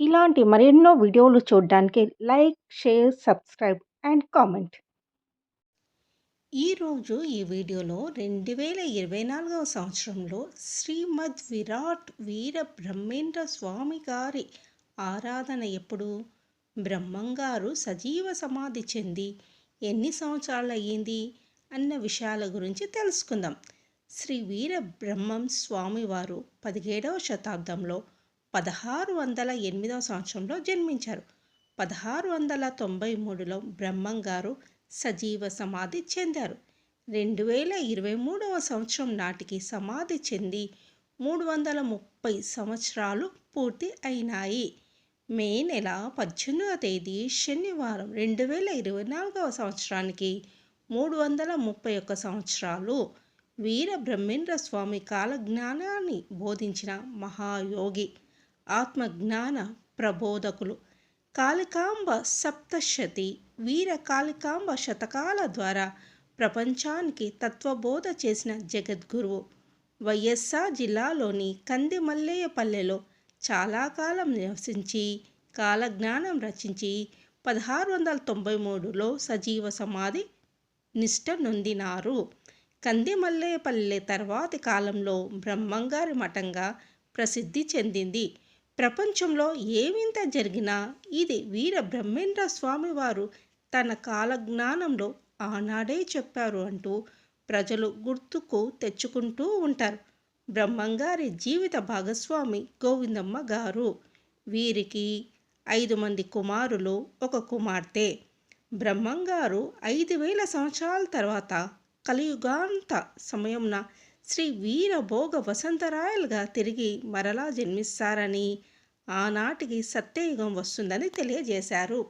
ఇలాంటి మరెన్నో వీడియోలు చూడడానికి like share subscribe and comment. ఈరోజు ఈ వీడియోలో రెండు వేల ఇరవై నాలుగవ సంవత్సరంలో శ్రీమద్ విరాట్ వీర బ్రహ్మేంద్ర స్వామి గారి ఆరాధన ఎప్పుడు? బ్రహ్మంగారు సజీవ సమాధి చెంది ఎన్ని సంవత్సరాలు అయ్యింది అన్న విషయాల గురించి తెలుసుకుందాం. శ్రీ వీర బ్రహ్మం స్వామివారు పదిహేడవ శతాబ్దంలో పదహారు వందల ఎనిమిదవ సంవత్సరంలో జన్మించారు. పదహారు వందల తొంభై మూడులో బ్రహ్మం గారు సజీవ సమాధి చెందారు. రెండు వేల ఇరవై మూడవ సంవత్సరం నాటికి సమాధి చెంది మూడు వందల ముప్పై సంవత్సరాలు పూర్తి అయినాయి. మే నెల పద్దెనిమిదవ తేదీ శనివారం రెండు వేల ఇరవై నాలుగవ సంవత్సరానికి మూడు వందల ముప్పై ఒక్క సంవత్సరాలు వీర బ్రహ్మేంద్ర స్వామి కాలజ్ఞానాన్ని బోధించిన మహాయోగి ఆత్మజ్ఞాన ప్రబోధకులు. కాళికాంబ సప్తశతి వీర కాళికాంబ శతకాల ద్వారా ప్రపంచానికి తత్వబోధ చేసిన జగద్గురువు. వైఎస్ఆర్ జిల్లాలోని కందిమల్లేయపల్లెలో చాలా కాలం నివసించి కాలజ్ఞానం రచించి పదహారు వందల తొంభై మూడులో సజీవ సమాధి నిష్ట నొందినారు. కందిమల్లేపల్లె తర్వాతి కాలంలో బ్రహ్మంగారి మఠంగా ప్రసిద్ధి చెందింది. ప్రపంచంలో ఏమింత జరిగినా ఇది వీర బ్రహ్మేంద్ర స్వామివారు తన కాలజ్ఞానంలో ఆనాడే చెప్పారు అంటూ ప్రజలు గుర్తుకు తెచ్చుకుంటూ ఉంటారు. బ్రహ్మంగారి జీవిత భాగస్వామి గోవిందమ్మ గారు. వీరికి ఐదు మంది కుమారులు ఒక కుమార్తె. బ్రహ్మంగారు ఐదు వేల సంవత్సరాల తర్వాత కలియుగాంత సమయంన శ్రీ వీరభోగ వసంతరాయలుగా తిరిగి మరలా జన్మిస్తారని ఆనాటికి సత్యయుగం వస్తుందని తెలియజేశారు.